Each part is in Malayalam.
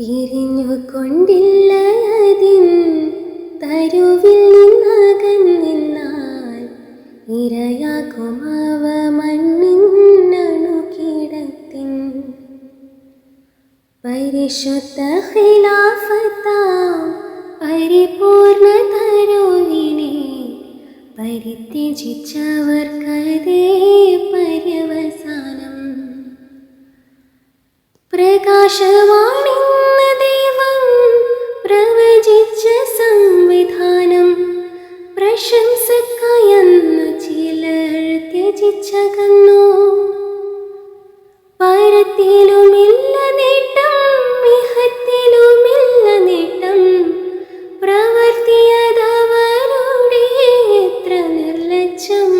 പിരിഞ്ഞുകൊണ്ടില്ല അതിൻ തരുവിൽ നിന്നകന്നിന്നാൽ ഇരയാകും അവ മണ്ണിനണുകിടത്തിൻ പരിശുദ്ധ ഖിലാഫത്താം പരിപൂർണ തരുവിനെ പരിത്യജിച്ചവർക്കതേ പര്യവസാനം പ്രകാശവാണിന്ന് ദൈവം പ്രവചിച്ച സംവിധാനം. പ്രശംസക്കായെന്ന് ചിലർ ത്യജിച്ചകന്നു. പരത്തിലുമില്ല നേട്ടം മിഹത്തിലുമില്ല നേട്ടം. പ്രവർത്തിയതവരുടെ എത്ര നിർലജ്ജം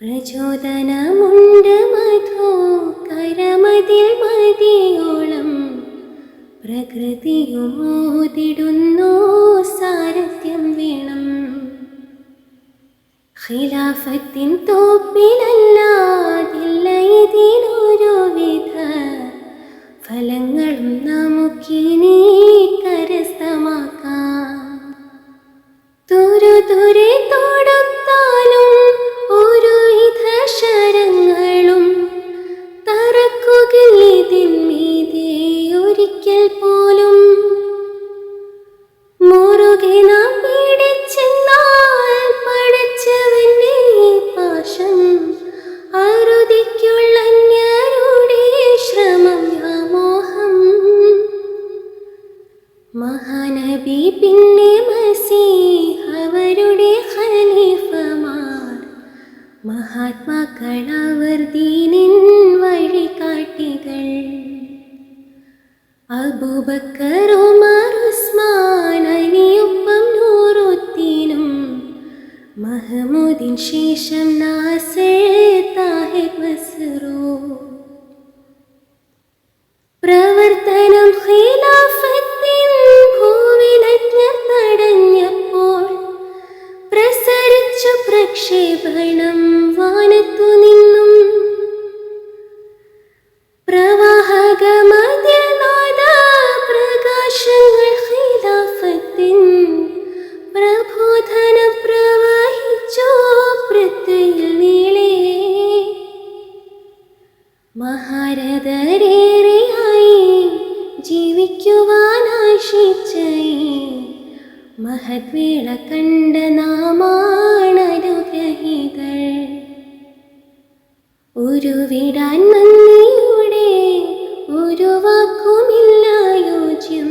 പ്രചോദനമുണ്ട് കരമതിൽ മതിയോളം പ്രകൃതിയുമോതിടുന്നു സാരഥ്യം വേണം. ഖിലാഫത്തിൻ തോപ്പിലല്ലാതില്ല ഇതിനൊരു വിധ ഫലങ്ങളും നമുക്കിനി മഹാനബി പിന്നെ അവരുടെ ഖലീഫമാർ. മഹാത്മാക്കൾ അവർ ദീനിൻ വഴികാട്ടികൾ. അബൂബക്കർ ഉമർ ഉസ്മാൻ അലിയൊപ്പം നൂറുദ്ദീനും മഹമൂദിൻ ശേഷം നാസർ മഹാരഥരേറെയായി ജീവിക്കുവാൻ മഹത്വേള കണ്ട നാമാണരുഗ്രഹിതൾ ഒരു വിടാൻ നന്ദിയുടെ ഒരു വാക്കുമില്ല യോജ്യം.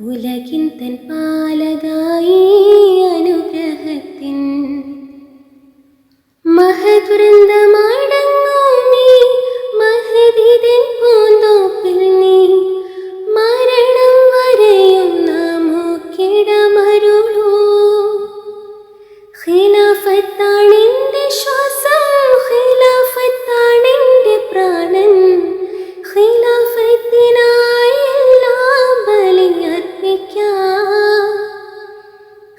ഉലകിൻ തൻ പാലകായി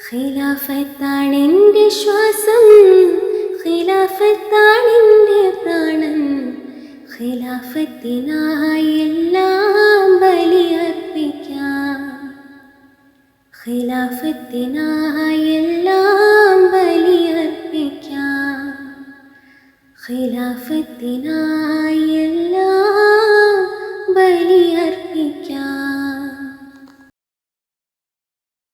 ഖിലാഫത്താണെന്റെ ശ്വാസം ഖിലാഫത്താണെന്റെ പ്രാണൻ ഖിലാഫത്തിനായി എല്ലാം ബലിയർപ്പിക്കാം ഖിലാഫത്തിനായി എല്ലാം ബലിയർപ്പിക്കാം ഖിലാഫത്തിനായി